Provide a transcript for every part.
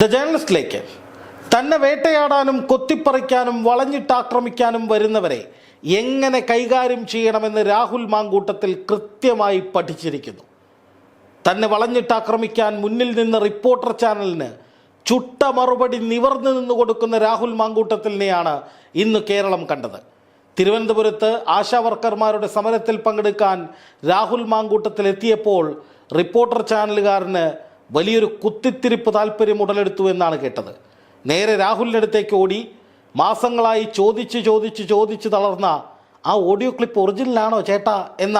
The ജേർണലിസ്റ്റിലേക്ക് തന്നെ വേട്ടയാടാനും കൊത്തിപ്പറിക്കാനും വളഞ്ഞിട്ടാക്രമിക്കാനും വരുന്നവരെ എങ്ങനെ കൈകാര്യം ചെയ്യണമെന്ന് രാഹുൽ മാങ്കൂട്ടത്തിൽ കൃത്യമായി പഠിച്ചിരിക്കുന്നു. തന്നെ വളഞ്ഞിട്ടാക്രമിക്കാൻ മുന്നിൽ നിന്ന് റിപ്പോർട്ടർ ചാനലിന് ചുട്ട മറുപടി നിവർന്നു നിന്ന് കൊടുക്കുന്ന രാഹുൽ മാങ്കൂട്ടത്തിനെയാണ് ഇന്ന് കേരളം കണ്ടത്. തിരുവനന്തപുരത്ത് ആശാ വർക്കർമാരുടെ സമരത്തിൽ പങ്കെടുക്കാൻ രാഹുൽ മാങ്കൂട്ടത്തിൽ എത്തിയപ്പോൾ റിപ്പോർട്ടർ ചാനലുകാരന് വലിയൊരു കുത്തിത്തിരിപ്പ് താല്പര്യം ഉടലെടുത്തു എന്നാണ് കേട്ടത്. നേരെ രാഹുലിന്റെ അടുത്തേക്ക് ഓടി മാസങ്ങളായി ചോദിച്ച് ചോദിച്ച് ചോദിച്ച് തളർന്ന ആ ഓഡിയോ ക്ലിപ്പ് ഒറിജിനലാണോ ചേട്ടാ എന്ന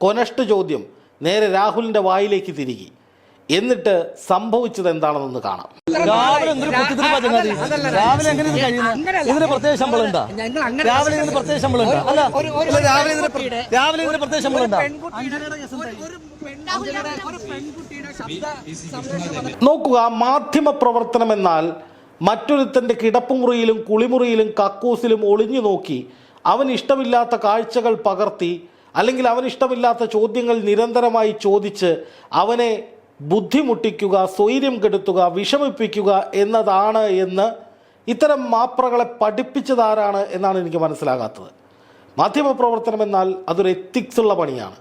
കൊനഷ്ട് ചോദ്യം നേരെ രാഹുലിന്റെ വായിലേക്ക് തിരികി. എന്നിട്ട് സംഭവിച്ചത് എന്താണെന്നൊന്ന് കാണാം. രാവിലെ രാവിലെ എങ്ങനെ ഇത് കഴിയുന്നത്? ഇതിന് പ്രത്യേക ശമ്പളം ഉണ്ടാ അങ്ങനെ രാവിലെ ഇതിന് പ്രത്യേക ശമ്പളം ഉണ്ടാ? അല്ല രാവിലെ ഇതിന് രാവിലെ ഇതിന് പ്രത്യേക ശമ്പളം ഉണ്ടാ ഒരു പെൺകുട്ടിയുടെ ഒരു പെൺകുട്ടിയുടെ ശബ്ദ നോക്കുക മാധ്യമ പ്രവർത്തനം എന്നാൽ മറ്റൊരുത്തന്റെ കിടപ്പുമുറിയിലും കുളിമുറിയിലും കക്കൂസിലും ഒളിഞ്ഞു നോക്കി അവൻ ഇഷ്ടമില്ലാത്ത കാഴ്ചകൾ പകർത്തി അല്ലെങ്കിൽ അവൻ ഇഷ്ടമില്ലാത്ത ചോദ്യങ്ങൾ നിരന്തരമായി ചോദിച്ച് അവനെ ബുദ്ധിമുട്ടിക്കുക സ്വൈര്യം കെടുത്തുക വിഷമിപ്പിക്കുക എന്നതാണ് എന്ന് ഇത്തരം മാപ്രകളെ പഠിപ്പിച്ചതാരാണ് എന്നാണ് എനിക്ക് മനസ്സിലാകാത്തത്. മാധ്യമപ്രവർത്തനം എന്നാൽ അതൊരു എത്തിക്സുള്ള പണിയാണ്.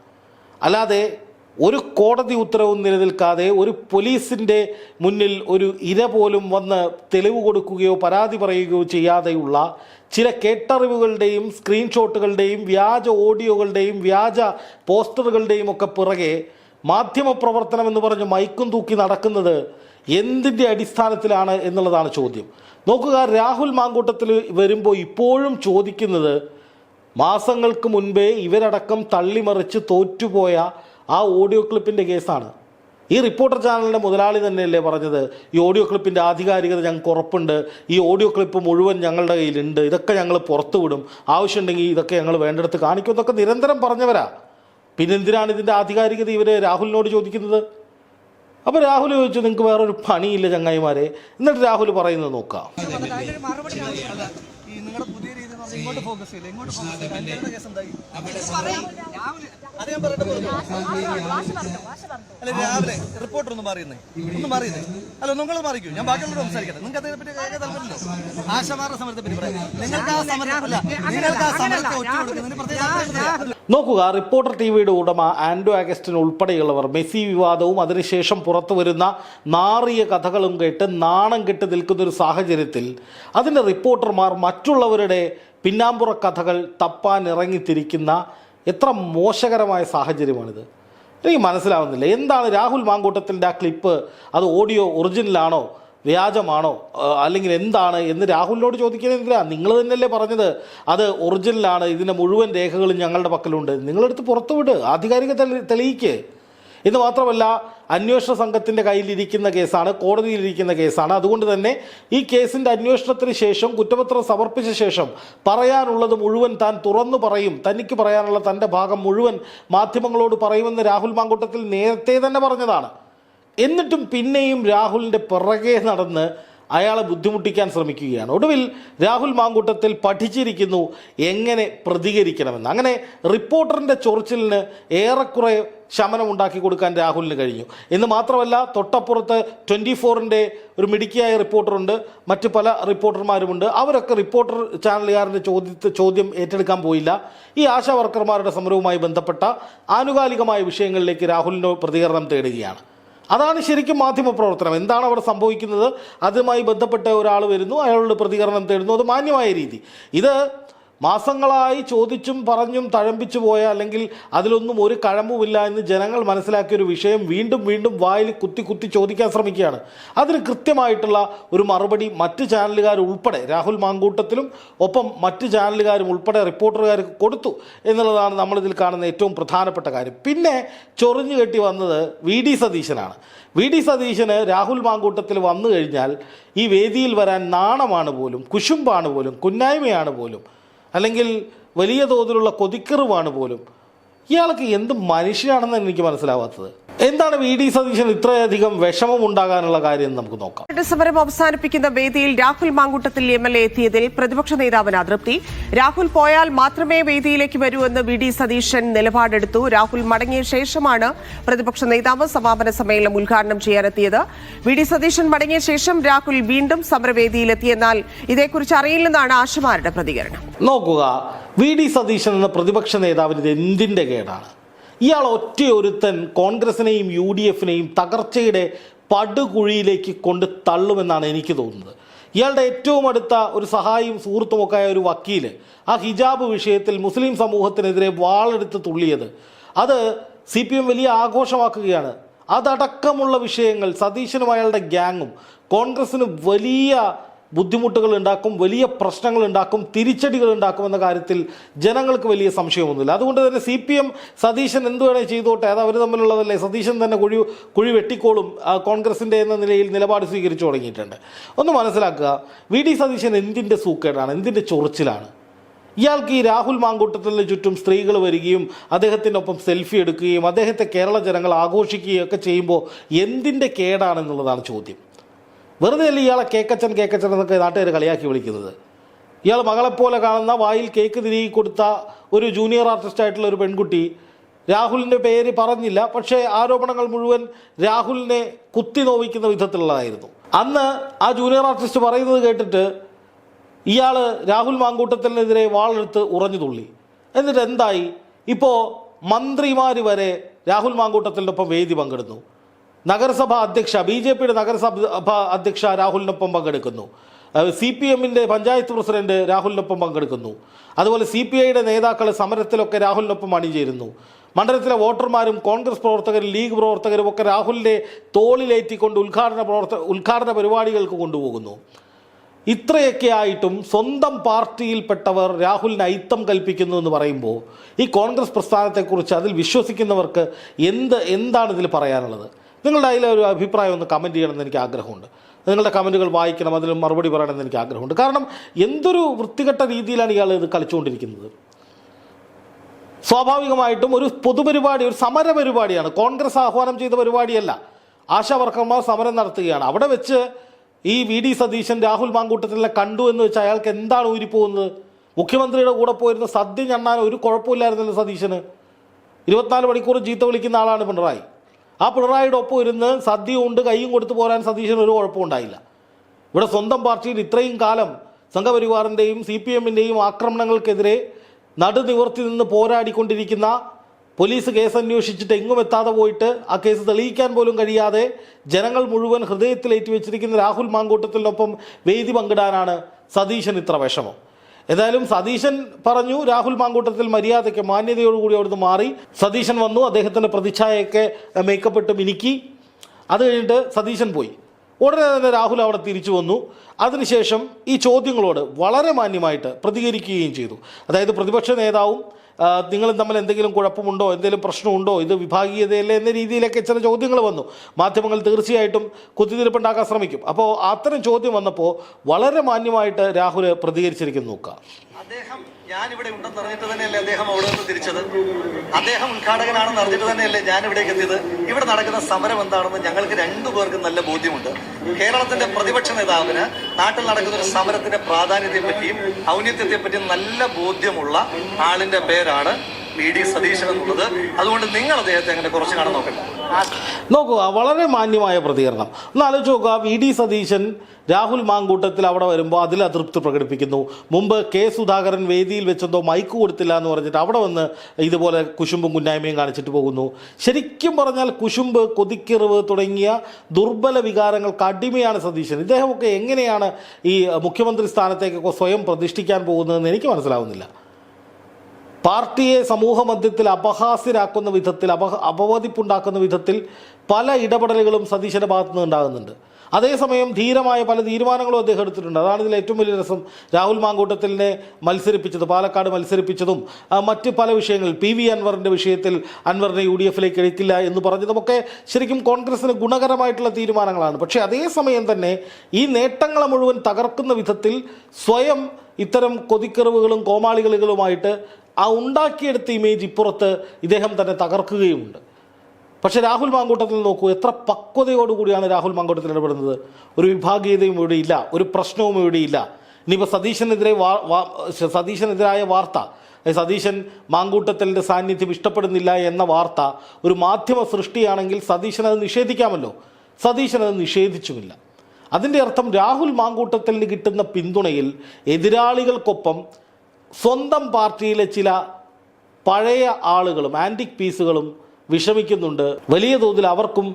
അല്ലാതെ ഒരു കോടതി ഉത്തരവും നിലനിൽക്കാതെ ഒരു പോലീസിന്റെ മുന്നിൽ ഒരു ഇര പോലും വന്ന് തെളിവ് കൊടുക്കുകയോ പരാതി പറയുകയോ ചെയ്യാതെയുള്ള ചില കേട്ടറിവുകളുടെയും സ്ക്രീൻഷോട്ടുകളുടെയും വ്യാജ ഓഡിയോകളുടെയും വ്യാജ പോസ്റ്ററുകളുടെയും ഒക്കെ പിറകെ മാധ്യമപ്രവർത്തനം എന്ന് പറഞ്ഞ് മൈക്കും തൂക്കി നടക്കുന്നത് എന്തിന്റെ അടിസ്ഥാനത്തിലാണ് എന്നുള്ളതാണ് ചോദ്യം. നോക്കുക രാഹുൽ മാങ്കൂട്ടത്തിൽ വരുമ്പോൾ ഇപ്പോഴും ചോദിക്കുന്നത് മാസങ്ങൾക്ക് മുൻപേ ഇവരടക്കം തള്ളിമറിച്ച് തോറ്റുപോയ ആ ഓഡിയോ ക്ലിപ്പിന്റെ കേസാണ്. ഈ റിപ്പോർട്ടർ ചാനലിന്റെ മുതലാളി തന്നെയല്ലേ പറഞ്ഞത്? ഈ ഓഡിയോ ക്ലിപ്പിന്റെ ആധികാരികത ഞങ്ങൾക്ക് ഉറപ്പുണ്ട്. ഈ ഓഡിയോ ക്ലിപ്പ് മുഴുവൻ ഞങ്ങളുടെ കയ്യിലുണ്ട്. ഇതൊക്കെ ഞങ്ങൾ പുറത്തു വിടും ആവശ്യമുണ്ടെങ്കിൽ ഇതൊക്കെ ഞങ്ങൾ വേണ്ടെടുത്ത് കാണിക്കും. എന്നൊക്കെ നിരന്തരം പറഞ്ഞവരാ. പിന്നെ എന്തിനാണ് ഇതിന്റെ ആധികാരികത ഇവരെ രാഹുലിനോട് ചോദിക്കുന്നത്? അപ്പോൾ രാഹുൽ ചോദിച്ചു നിങ്ങൾക്ക് വേറൊരു പണിയില്ല ചങ്ങായിമാരെ. എന്നിട്ട് രാഹുൽ പറയുന്നത് നോക്കാം. നിങ്ങളുടെ പുതിയ രീതി ഇങ്ങോട്ട് ഫോക്കസ് ചെയ്യില്ല? ഇങ്ങോട്ട് ഫോക്കസ് ചെയ്യില്ല? അല്ല രാവിലെ റിപ്പോർട്ടർ ഒന്നും മാറിയുന്നേ ഒന്നും മാറിയുന്നേ അല്ല നിങ്ങൾ മാറിക്കൂ ഞാൻ ബാക്കിയുള്ളവർ സംസാരിക്കട്ടെ നിങ്ങൾക്ക് അതിനെ പറ്റി കേൾക്കാൻ താല്പര്യമില്ലോ ആശമാരുടെ സമരത്തെ പറ്റി പറയാം നിങ്ങൾക്ക് ആ സമരം നിങ്ങൾക്ക് ആ സമരത്തെ ഒറ്റ കൊടുക്കുന്നതിന് നോക്കുക റിപ്പോർട്ടർ ടി വിയുടെ ഉടമ ആൻഡോ അഗസ്റ്റിൻ ഉൾപ്പെടെയുള്ളവർ മെസ്സി വിവാദവും അതിനുശേഷം പുറത്തു വരുന്ന നാറിയ കഥകളും കേട്ട് നാണം കെട്ട് നിൽക്കുന്നൊരു സാഹചര്യത്തിൽ അതിന്റെ റിപ്പോർട്ടർമാർ മറ്റുള്ളവരുടെ പിന്നാമ്പുറ കഥകൾ തപ്പാൻ ഇറങ്ങിത്തിരിക്കുന്ന എത്ര മോശകരമായ സാഹചര്യമാണിത്. എനിക്ക് മനസ്സിലാവുന്നില്ല. എന്താണ് രാഹുൽ മാങ്കൂട്ടത്തിന്റെ ആ ക്ലിപ്പ്? അത് ഓഡിയോ ഒറിജിനലാണോ? വ്യാജമാണോ? അല്ലെങ്കിൽ എന്താണ് എന്ന് രാഹുലിനോട് എന്തിനാ? നിങ്ങൾ തന്നെയല്ലേ പറഞ്ഞത്. അത് ഒറിജിനലാണ്. ഇതിന്റെ മുഴുവൻ രേഖകളും ഞങ്ങളുടെ പക്കലുണ്ട്. നിങ്ങളെടുത്ത് പുറത്തുവിട്. ആധികാരിക തെളി തെളിയിക്ക്. ഇത് മാത്രമല്ല അന്വേഷണ സംഘത്തിന്റെ കയ്യിലിരിക്കുന്ന കേസാണ് കോടതിയിലിരിക്കുന്ന കേസാണ്. അതുകൊണ്ട് തന്നെ ഈ കേസിന്റെ അന്വേഷണത്തിന് ശേഷം കുറ്റപത്രം സമർപ്പിച്ച ശേഷം പറയാനുള്ളത് മുഴുവൻ താൻ തുറന്നു പറയും. തനിക്ക് പറയാനുള്ള തന്റെ ഭാഗം മുഴുവൻ മാധ്യമങ്ങളോട് പറയുമെന്ന് രാഹുൽ മാങ്കൂട്ടത്തിൽ നേരത്തെ തന്നെ പറഞ്ഞതാണ്. എന്നിട്ടും പിന്നെയും രാഹുലിന്റെ പിറകെ നടന്ന് അയാളെ ബുദ്ധിമുട്ടിക്കാൻ ശ്രമിക്കുകയാണ്. ഒടുവിൽ രാഹുൽ മാങ്കൂട്ടത്തിൽ പഠിച്ചിരിക്കുന്നു എങ്ങനെ പ്രതികരിക്കണമെന്ന്. അങ്ങനെ റിപ്പോർട്ടറിന്റെ ചൊറിച്ചിലിന് ഏറെക്കുറെ ശമനം ഉണ്ടാക്കി കൊടുക്കാൻ രാഹുലിന് കഴിഞ്ഞു. എന്ന് മാത്രമല്ല തൊട്ടപ്പുറത്ത് ട്വന്റി ഫോറിന്റെ ഒരു മിടുക്കിയായ റിപ്പോർട്ടറുണ്ട് മറ്റ് പല റിപ്പോർട്ടർമാരുമുണ്ട്. അവരൊക്കെ റിപ്പോർട്ടർ ചാനലുകാരന്റെ ചോദ്യത്തെ ചോദ്യം ഏറ്റെടുക്കാൻ പോയില്ല. ഈ ആശാ വർക്കർമാരുടെ സമരവുമായി ബന്ധപ്പെട്ട ആനുകാലികമായ വിഷയങ്ങളിലേക്ക് രാഹുലിന്റെ പ്രതികരണം തേടുകയാണ്. അതാണ് ശരിക്കും മാധ്യമ പ്രവർത്തനം എന്താണ് അവിടെ സംഭവിക്കുന്നത്? അതുമായി ബന്ധപ്പെട്ട ഒരാൾ വരുന്നു അയാളുടെ പ്രതികരണം തേടുന്നു. അത് മാന്യമായ രീതി. ഇത് മാസങ്ങളായി ചോദിച്ചും പറഞ്ഞും തഴമ്പിച്ചു പോയ അല്ലെങ്കിൽ അതിലൊന്നും ഒരു കഴമ്പുമില്ല എന്ന് ജനങ്ങൾ മനസ്സിലാക്കിയ ഒരു വിഷയം വീണ്ടും വീണ്ടും വായിൽ കുത്തി കുത്തി ചോദിക്കാൻ ശ്രമിക്കുകയാണ്. അതിന് കൃത്യമായിട്ടുള്ള ഒരു മറുപടി മറ്റ് ചാനലുകാർ ഉൾപ്പെടെ രാഹുൽ മാങ്കൂട്ടത്തിലും ഒപ്പം മറ്റ് ചാനലുകാരും ഉൾപ്പെടെ റിപ്പോർട്ടറുകാർക്ക് കൊടുത്തു എന്നുള്ളതാണ് നമ്മളിതിൽ കാണുന്ന ഏറ്റവും പ്രധാനപ്പെട്ട കാര്യം. പിന്നെ ചൊറിഞ്ഞു കെട്ടി വന്നത് വി ഡി സതീശനാണ്. വി ഡി സതീശന് രാഹുൽ മാങ്കൂട്ടത്തിൽ വന്നു കഴിഞ്ഞാൽ ഈ വേദിയിൽ വരാൻ നാണമാണ് പോലും കുശുമ്പാണ് പോലും കുന്നായ്മയാണ് പോലും അല്ലെങ്കിൽ വലിയ തോതിലുള്ള കൊതിക്കറിവാണ് പോലും. ഇയാൾക്ക് എന്ത് മനുഷ്യനാണെന്ന് എനിക്ക് മനസ്സിലാവാത്തത്. എന്താണ് വി ഡി സതീശൻ ഇത്രയധികം വിഷമം ഉണ്ടാകാനുള്ള കാര്യം നമുക്ക് നോക്കാം. സമരം അവസാനിപ്പിക്കുന്ന വേദിയിൽ Rahul Mankoottathil M L A എത്തിയതിൽ പ്രതിപക്ഷ നേതാവിന് അതൃപ്തി. രാഹുൽ പോയാൽ മാത്രമേ വേദിയിലേക്ക് വരൂ എന്ന് വി ഡി സതീശൻ നിലപാടെടുത്തു. രാഹുൽ മടങ്ങിയ ശേഷമാണ് പ്രതിപക്ഷ നേതാവ് സമാപന സമ്മേളനം ഉദ്ഘാടനം ചെയ്യാനെത്തിയത്. വി ഡി സതീശൻ മടങ്ങിയ ശേഷം രാഹുൽ വീണ്ടും സമരവേദിയിലെത്തിയെന്നാൽ ഇതേക്കുറിച്ച് അറിയില്ലെന്നാണ് ആശമാരുടെ പ്രതികരണം. നോക്കുക വി ഡി സതീശൻ എന്ന പ്രതിപക്ഷ നേതാവിന് ഇത് എന്തിന്റെ കേടാണ് ഇയാൾ ഒറ്റയൊരുത്തൻ കോൺഗ്രസിനെയും യു ഡി എഫിനെയും തകർച്ചയുടെ പടുകുഴിയിലേക്ക് കൊണ്ട് തള്ളുമെന്നാണ് എനിക്ക് തോന്നുന്നത്. ഇയാളുടെ ഏറ്റവും അടുത്ത ഒരു സഹായിയും സുഹൃത്തുമൊക്കെയായ ഒരു വക്കീൽ ആ ഹിജാബ് വിഷയത്തിൽ മുസ്ലിം സമൂഹത്തിനെതിരെ വാളെടുത്ത് തുള്ളിയത്. അത് സി പി എം വലിയ ആഘോഷമാക്കുകയാണ്. അതടക്കമുള്ള വിഷയങ്ങൾ സതീശനും അയാളുടെ ഗ്യാങ്ങും കോൺഗ്രസിന് വലിയ ബുദ്ധിമുട്ടുകൾ ഉണ്ടാക്കും വലിയ പ്രശ്നങ്ങൾ ഉണ്ടാക്കും തിരിച്ചടികൾ ഉണ്ടാക്കും എന്ന കാര്യത്തിൽ ജനങ്ങൾക്ക് വലിയ സംശയമൊന്നുമില്ല. അതുകൊണ്ട് തന്നെ സി പി എം സതീശൻ എന്ത് വേണേ ചെയ്തോട്ടെ അത് അവർ തമ്മിലുള്ളതല്ലേ. സതീശൻ തന്നെ കുഴി കുഴി വെട്ടിക്കോളും കോൺഗ്രസിന്റെ എന്ന നിലയിൽ നിലപാട് സ്വീകരിച്ചു തുടങ്ങിയിട്ടുണ്ട്. ഒന്ന് മനസ്സിലാക്കുക വി ഡി സതീശൻ എന്തിന്റെ സൂക്കേടാണ് എന്തിന്റെ ചൊറിച്ചിലാണ്? ഇയാൾക്ക് ഈ രാഹുൽ മാങ്കൂട്ടത്തിന് ചുറ്റും സ്ത്രീകൾ വരികയും അദ്ദേഹത്തിനൊപ്പം സെൽഫി എടുക്കുകയും അദ്ദേഹത്തെ കേരള ജനങ്ങൾ ആഘോഷിക്കുകയും ഒക്കെ ചെയ്യുമ്പോൾ എന്തിന്റെ കേടാണെന്നുള്ളതാണ് ചോദ്യം. വെറുതെ അല്ല ഇയാളെ കേക്കച്ചൻ കേക്കച്ചൻ എന്നൊക്കെ നാട്ടുകാർ കളിയാക്കി വിളിക്കുന്നത്? ഇയാൾ മകളെപ്പോലെ കാണുന്ന വായിൽ കേക്ക് തിരികെ കൊടുത്ത ഒരു ജൂനിയർ ആർട്ടിസ്റ്റായിട്ടുള്ള ഒരു പെൺകുട്ടി രാഹുലിന്റെ പേര് പറഞ്ഞില്ല പക്ഷേ ആരോപണങ്ങൾ മുഴുവൻ രാഹുലിനെ കുത്തി നോവിക്കുന്ന വിധത്തിലുള്ളതായിരുന്നു. അന്ന് ആ ജൂനിയർ ആർട്ടിസ്റ്റ് പറയുന്നത് കേട്ടിട്ട് ഇയാൾ രാഹുൽ മാങ്കൂട്ടത്തിനെതിരെ വാളെടുത്ത് ഉറഞ്ഞു തുള്ളി. എന്നിട്ട് എന്തായി? ഇപ്പോൾ മന്ത്രിമാർ വരെ രാഹുൽ മാങ്കൂട്ടത്തിന്റെ ഒപ്പം വേദി പങ്കെടുന്നു. നഗരസഭ അധ്യക്ഷ ബി ജെ പിയുടെ നഗരസഭ അധ്യക്ഷ രാഹുലിനൊപ്പം പങ്കെടുക്കുന്നു. സി പി എമ്മിന്റെ പഞ്ചായത്ത് പ്രസിഡന്റ് രാഹുലിനൊപ്പം പങ്കെടുക്കുന്നു. അതുപോലെ സി പി ഐയുടെ നേതാക്കൾ സമരത്തിലൊക്കെ രാഹുലിനൊപ്പം അണിചേരുന്നു. മണ്ഡലത്തിലെ വോട്ടർമാരും കോൺഗ്രസ് പ്രവർത്തകരും ലീഗ് പ്രവർത്തകരും ഒക്കെ രാഹുലിന്റെ തോളിലേറ്റിക്കൊണ്ട് ഉദ്ഘാടന പ്രവർത്ത ഉദ്ഘാടന പരിപാടികൾക്ക് കൊണ്ടുപോകുന്നു. ഇത്രയൊക്കെ ആയിട്ടും സ്വന്തം പാർട്ടിയിൽപ്പെട്ടവർ രാഹുലിന് അയിത്തം കൽപ്പിക്കുന്നു എന്ന് പറയുമ്പോൾ ഈ കോൺഗ്രസ് പ്രസ്ഥാനത്തെക്കുറിച്ച് അതിൽ വിശ്വസിക്കുന്നവർക്ക് എന്ത് എന്താണ് ഇതിൽ പറയാനുള്ളത്? നിങ്ങളുടെ അതിലെ ഒരു അഭിപ്രായം ഒന്ന് കമന്റ് ചെയ്യണമെന്ന് എനിക്ക് ആഗ്രഹമുണ്ട്. നിങ്ങളുടെ കമന്റുകൾ വായിക്കണം അതിൽ മറുപടി പറയണമെന്ന് എനിക്ക് ആഗ്രഹമുണ്ട്. കാരണം എന്തൊരു വൃത്തികെട്ട രീതിയിലാണ് ഇയാൾ ഇത് കളിച്ചുകൊണ്ടിരിക്കുന്നത്. സ്വാഭാവികമായിട്ടും ഒരു പൊതുപരിപാടി ഒരു സമര പരിപാടിയാണ് കോൺഗ്രസ് ആഹ്വാനം ചെയ്ത പരിപാടിയല്ല. ആശാ വർക്കർമാർ സമരം നടത്തുകയാണ്. അവിടെ വെച്ച് ഈ വി ഡി സതീശൻ രാഹുൽ മാങ്കൂട്ടത്തിനെ കണ്ടു എന്ന് വെച്ചാൽ അയാൾക്ക് എന്താണ് ഊരിപ്പോകുന്നത്? മുഖ്യമന്ത്രിയുടെ കൂടെ പോയിരുന്ന സദ്യ ഞണ്ണാൻ ഒരു കുഴപ്പമില്ലായിരുന്നല്ലോ സതീശന്. ഇരുപത്തിനാല് മണിക്കൂർ ചീത്ത വിളിക്കുന്ന ആളാണ് പിണറായി. ആ പിണറായിയുടെ ഒപ്പം ഇരുന്ന് സദ്യ ഉണ്ട് കൈയും കൊടുത്തു പോരാൻ സതീശന് ഒരു കുഴപ്പമുണ്ടായില്ല ഇവിടെ സ്വന്തം പാർട്ടിയിൽ ഇത്രയും കാലം സംഘപരിവാറിന്റെയും സി പി എമ്മിന്റെയും ആക്രമണങ്ങൾക്കെതിരെ നടുനിവർത്തി നിന്ന് പോരാടിക്കൊണ്ടിരിക്കുന്ന പോലീസ് കേസ് അന്വേഷിച്ചിട്ട് എങ്ങും എത്താതെ പോയിട്ട് ആ കേസ് തെളിയിക്കാൻ പോലും കഴിയാതെ ജനങ്ങൾ മുഴുവൻ ഹൃദയത്തിലേറ്റി വെച്ചിരിക്കുന്ന രാഹുൽ മാങ്കൂട്ടത്തിനൊപ്പം വേദി പങ്കിടാനാണ് സതീശൻ ഇത്ര വിഷമം. ഏതായാലും സതീശൻ പറഞ്ഞു രാഹുൽ മാങ്കൂട്ടത്തിൽ മര്യാദയ്ക്ക് മാന്യതയോടുകൂടി അവിടുന്ന് മാറി. സതീശൻ വന്നു അദ്ദേഹത്തിന്റെ പ്രതിച്ഛായയൊക്കെ മേക്കപ്പ് ഇട്ട് മിനുക്കി അത് കഴിഞ്ഞിട്ട് സതീശൻ പോയി. ഉടനെ തന്നെ രാഹുൽ അവിടെ തിരിച്ചു വന്നു. അതിനുശേഷം ഈ ചോദ്യങ്ങളോട് വളരെ മാന്യമായിട്ട് പ്രതികരിക്കുകയും ചെയ്തു. അതായത് പ്രതിപക്ഷ നേതാവും നിങ്ങളും തമ്മിൽ എന്തെങ്കിലും കുഴപ്പമുണ്ടോ? എന്തെങ്കിലും പ്രശ്നമുണ്ടോ? ഇത് വിഭാഗീയതയല്ലേ എന്ന രീതിയിലൊക്കെ ചില ചോദ്യങ്ങൾ വന്നു. മാധ്യമങ്ങൾ തീർച്ചയായിട്ടും കുത്തിത്തിരിപ്പുണ്ടാക്കാൻ ശ്രമിക്കും. അപ്പോൾ അത്തരം ചോദ്യം വന്നപ്പോൾ വളരെ മാന്യമായിട്ട് രാഹുൽ പ്രതികരിച്ചിരിക്കുന്നു നോക്കുക അദ്ദേഹം ഞാൻ ഇവിടെ ഉണ്ടെന്ന് അറിഞ്ഞിട്ട് തന്നെയല്ലേ അദ്ദേഹം അവിടെ നിന്ന് തിരിച്ചത്? അദ്ദേഹം ഉദ്ഘാടകനാണെന്ന് അറിഞ്ഞിട്ട് തന്നെയല്ലേ ഞാൻ ഇവിടേക്ക് എത്തിയത്? ഇവിടെ നടക്കുന്ന സമരം എന്താണെന്ന് ഞങ്ങൾക്ക് രണ്ടു പേർക്കും നല്ല ബോധ്യമുണ്ട്. കേരളത്തിന്റെ പ്രതിപക്ഷ നേതാവിന് നാട്ടിൽ നടക്കുന്ന ഒരു സമരത്തിന്റെ പ്രാധാന്യത്തെ പറ്റിയും ഔന്നിത്യത്തെ പറ്റിയും നല്ല ബോധ്യമുള്ള ആളിന്റെ പേരാണ് വി ഡി സതീശൻ എന്നുള്ളത്. അതുകൊണ്ട് നിങ്ങൾ അദ്ദേഹത്തെ അങ്ങനെ കുറച്ച് കാണാൻ നോക്കണ്ട നോക്കുക വളരെ മാന്യമായ പ്രതികരണം. ഒന്ന് ആലോചിച്ച് നോക്കുക വി ഡി സതീശൻ രാഹുൽ മാങ്കൂട്ടത്തിൽ അവിടെ വരുമ്പോൾ അതിൽ അതൃപ്തി പ്രകടിപ്പിക്കുന്നു. മുമ്പ് കെ സുധാകരൻ വേദിയിൽ വെച്ചെന്തോ മൈക്ക് കൊടുത്തില്ല എന്ന് പറഞ്ഞിട്ട് അവിടെ വന്ന് ഇതുപോലെ കുശുമ്പും കുന്നായ്മയും കാണിച്ചിട്ട് പോകുന്നു. ശരിക്കും പറഞ്ഞാൽ കുശുമ്പ് കൊതിക്കെറിവ് തുടങ്ങിയ ദുർബല വികാരങ്ങൾക്ക് അടിമയാണ് സതീശൻ. ഇദ്ദേഹമൊക്കെ എങ്ങനെയാണ് ഈ മുഖ്യമന്ത്രി സ്ഥാനത്തേക്കൊക്കെ സ്വയം പ്രതിഷ്ഠിക്കാൻ പോകുന്നതെന്ന് എനിക്ക് മനസ്സിലാവുന്നില്ല. പാർട്ടിയെ സമൂഹ മധ്യത്തിൽ അപഹാസ്യരാക്കുന്ന വിധത്തിൽ അപഹ അപവദിപ്പുണ്ടാക്കുന്ന വിധത്തിൽ പല ഇടപെടലുകളും സതീശന്റെ ഭാഗത്തു നിന്ന് ഉണ്ടാകുന്നുണ്ട്. അതേസമയം ധീരമായ പല തീരുമാനങ്ങളും അദ്ദേഹം എടുത്തിട്ടുണ്ട്. അതാണ് ഇതിൽ ഏറ്റവും വലിയ രസം. രാഹുൽ മാങ്കൂട്ടത്തിലിനെ മത്സരിപ്പിച്ചത് പാലക്കാട് മത്സരിപ്പിച്ചതും മറ്റ് പല വിഷയങ്ങളിൽ പി വി അൻവറിന്റെ വിഷയത്തിൽ അൻവറിനെ യു ഡി എഫിലേക്ക് എടുക്കില്ല എന്ന് പറഞ്ഞതുമൊക്കെ ശരിക്കും കോൺഗ്രസ്സിന് ഗുണകരമായിട്ടുള്ള തീരുമാനങ്ങളാണ്. പക്ഷേ അതേസമയം തന്നെ ഈ നേട്ടങ്ങളെ മുഴുവൻ തകർക്കുന്ന വിധത്തിൽ സ്വയം ഇത്തരം കൊതിക്കെറിവുകളും കോമാളികളികളുമായിട്ട് ആ ഉണ്ടാക്കിയെടുത്ത ഇമേജ് ഇപ്പുറത്ത് ഇദ്ദേഹം തന്നെ തകർക്കുകയുമുണ്ട്. പക്ഷേ രാഹുൽ മാങ്കൂട്ടത്തിൽ നോക്കൂ എത്ര പക്വതയോടുകൂടിയാണ് രാഹുൽ മാങ്കൂട്ടത്തിൽ ഇടപെടുന്നത്. ഒരു വിഭാഗീയതയും ഇവിടെ ഇല്ല ഒരു പ്രശ്നവും ഇവിടെ ഇല്ല. ഇനിയിപ്പോൾ സതീശനെതിരെ സതീശനെതിരായ വാർത്ത സതീശൻ മാങ്കൂട്ടത്തലിന്റെ സാന്നിധ്യം ഇഷ്ടപ്പെടുന്നില്ല എന്ന വാർത്ത ഒരു മാധ്യമ സൃഷ്ടിയാണെങ്കിൽ സതീശൻ അത് നിഷേധിക്കാമല്ലോ. സതീശൻ അത് നിഷേധിച്ചുമില്ല. അതിന്റെ അർത്ഥം രാഹുൽ മാങ്കൂട്ടത്തലിന് കിട്ടുന്ന പിന്തുണയിൽ എതിരാളികൾക്കൊപ്പം സ്വന്തം പാർട്ടിയിലെ ചില പഴയ ആളുകളും ആന്റിക് പീസുകളും വിഷമിക്കുന്നുണ്ട്. വലിയ തോതിൽ അവർക്കും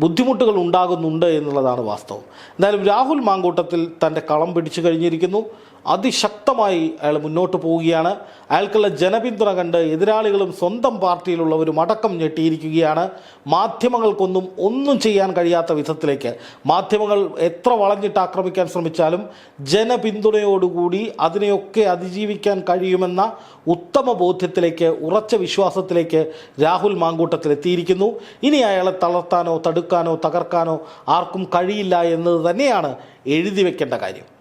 ബുദ്ധിമുട്ടുകൾ ഉണ്ടാകുന്നുണ്ട് എന്നുള്ളതാണ് വാസ്തവം. എന്തായാലും രാഹുൽ മാങ്കൂട്ടത്തിൽ തന്റെ കളം പിടിച്ചു കഴിഞ്ഞിരിക്കുന്നു. അതിശക്തമായി അയാൾ മുന്നോട്ട് പോവുകയാണ്. അയാൾക്കുള്ള ജനപിന്തുണ കണ്ട് എതിരാളികളും സ്വന്തം പാർട്ടിയിലുള്ളവരും അടക്കം ഞെട്ടിയിരിക്കുകയാണ്. മാധ്യമങ്ങൾക്കൊന്നും ഒന്നും ചെയ്യാൻ കഴിയാത്ത വിധത്തിലേക്ക്. മാധ്യമങ്ങൾ എത്ര വളഞ്ഞിട്ട് ആക്രമിക്കാൻ ശ്രമിച്ചാലും ജനപിന്തുണയോടുകൂടി അതിനെയൊക്കെ അതിജീവിക്കാൻ കഴിയുമെന്ന ഉത്തമ ബോധ്യത്തിലേക്ക് ഉറച്ച വിശ്വാസത്തിലേക്ക് രാഹുൽ മാങ്കൂട്ടത്തിൽ എത്തിയിരിക്കുന്നു ഇനി അയാളെ തളർത്താനോ തടുക്കാനോ തകർക്കാനോ ആർക്കും കഴിയില്ല എന്നത് തന്നെയാണ് എഴുതി വെക്കേണ്ട കാര്യം.